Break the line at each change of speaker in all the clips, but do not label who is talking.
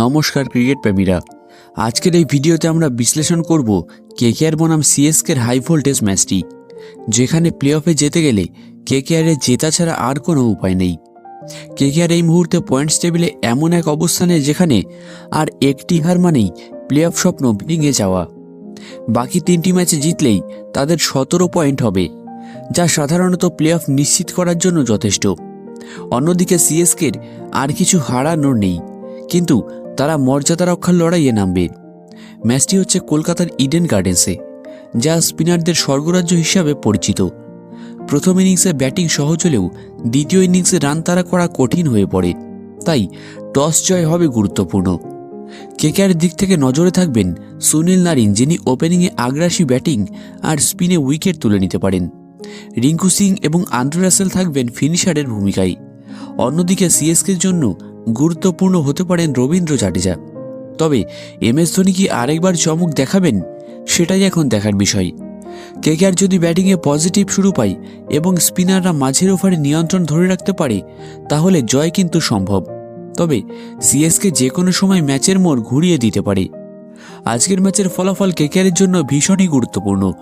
নমস্কার ক্রিকেট প্রেমীরা। আজকের এই ভিডিওতে আমরা বিশ্লেষণ করব কেকেআর বনাম সিএসকের হাই ভোল্টেজ ম্যাচটি, যেখানে প্লে অফে যেতে গেলে কেকেআরের জেতা ছাড়া আর কোনো উপায় নেই। কেকেআর এই মুহূর্তে পয়েন্টস টেবিলে এমন এক অবস্থানে যেখানে আর একটি হার মানেই প্লে অফ স্বপ্ন ভেঙে যাওয়া। বাকি তিনটি ম্যাচে জিতলেই তাদের সতেরো পয়েন্ট হবে, যা সাধারণত প্লে অফ নিশ্চিত করার জন্য যথেষ্ট। অন্যদিকে সিএসকের আর কিছু হারানোর নেই, কিন্তু তারা মর্যাদা রক্ষার লড়াইয়ে নামবে। ম্যাচটি হচ্ছে কলকাতার ইডেন গার্ডেন্সে, যা স্পিনারদের স্বর্গরাজ্য হিসাবে পরিচিত। প্রথম ইনিংসে ব্যাটিং সহজ হলেও দ্বিতীয় ইনিংসে রান তাড়া করা কঠিন হয়ে পড়ে, তাই টস জয় হবে গুরুত্বপূর্ণ। কেকেআর দিক থেকে নজরে থাকবেন সুনীল নারিন, যিনি ওপেনিংয়ে আগ্রাসী ব্যাটিং আর স্পিনে উইকেট তুলে নিতে পারেন। রিঙ্কু সিং এবং আন্দ্রে রাসেল থাকবেন ফিনিশারের ভূমিকায়। অন্যদিকে সিএসকের জন্য গুরুত্বপূর্ণ হতে পারেন রবীন্দ্র জাডেজা। তবে এম এস ধোনি কি আরেকবার চমক দেখাবেন? সেটাই এখন দেখার বিষয়। কেকেআর যদি ব্যাটিংয়ে পজিটিভ শুরু পায় এবং স্পিনাররা মাঝের ওভারে নিয়ন্ত্রণ ধরে রাখতে পারে, তাহলে জয় কিন্তু সম্ভব। তবে সিএসকে যে কোনো সময় ম্যাচের মোড় ঘুরিয়ে দিতে পারে। আজকের ম্যাচের ফলাফল কেকেআরের জন্য ভীষণই গুরুত্বপূর্ণ।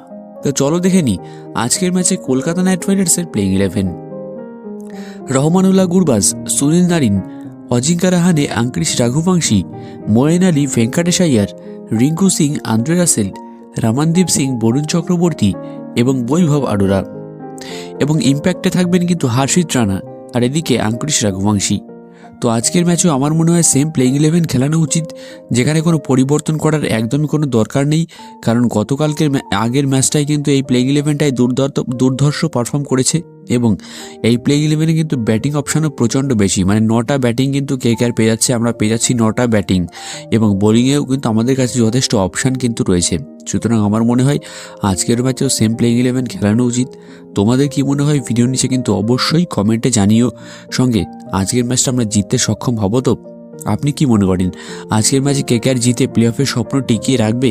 তো চলো দেখে নি আজকের ম্যাচে কলকাতা নাইট রাইডার্সের playing eleven. Rahmanullah Gurbaz, Sunil Narine Ajinkya Rahane Angkrish Raghuvanshi, Moeen Ali Venkatesh Iyer Rinku Singh Andre Russell, Ramandeep Singh Varun Chakravarthy এবং বৈভব আডোরা এবং ইম্প্যাক্টে থাকবেন কিন্তু হার্ষিত রানা, আর এদিকে আঙ্কুরিশ রাঘুবংশী। তো আজকের ম্যাচেও আমার মনে হয় সেম প্লেইং ইলেভেন খেলানো উচিত, যেখানে কোনো পরিবর্তন করার একদমই কোনো দরকার নেই, কারণ গতকালকের আগের ম্যাচটাই কিন্তু এই প্লেইং ইলেভেনটাই দুর্দর্ত দুর্ধর্ষ পারফর্ম করেছে এবং এই প্লেইং ইলেভেনে কিন্তু ব্যাটিং অপশানও প্রচণ্ড বেশি মানে নটা ব্যাটিং কিন্তু কে কে আর পেয়ে যাচ্ছে, আমরা পেয়ে যাচ্ছি নটা ব্যাটিং এবং বোলিংয়েও কিন্তু আমাদের কাছে যথেষ্ট অপশান কিন্তু রয়েছে। সুতরাং আমার মনে হয় আজকের ম্যাচেও সেম প্লেইং ইলেভেন খেলানো উচিত। তোমাদের কি মনে হয়? ভিডিও নিচে কিন্তু অবশ্যই কমেন্টে জানিও। সঙ্গে, আজকের ম্যাচটা আমরা জিততে সক্ষম হব তো? আপনি কি মনে করেন? আজকের ম্যাচে কেকেআর জিতে প্লে অফের স্বপ্ন টিকিয়ে রাখবে?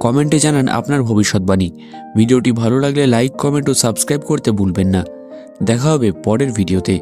কমেন্টে জানান আপনার ভবিষ্যৎবাণী। ভিডিওটি ভালো লাগলে লাইক কমেন্ট ও সাবস্ক্রাইব করতে ভুলবেন না। দেখা হবে পরের ভিডিওতে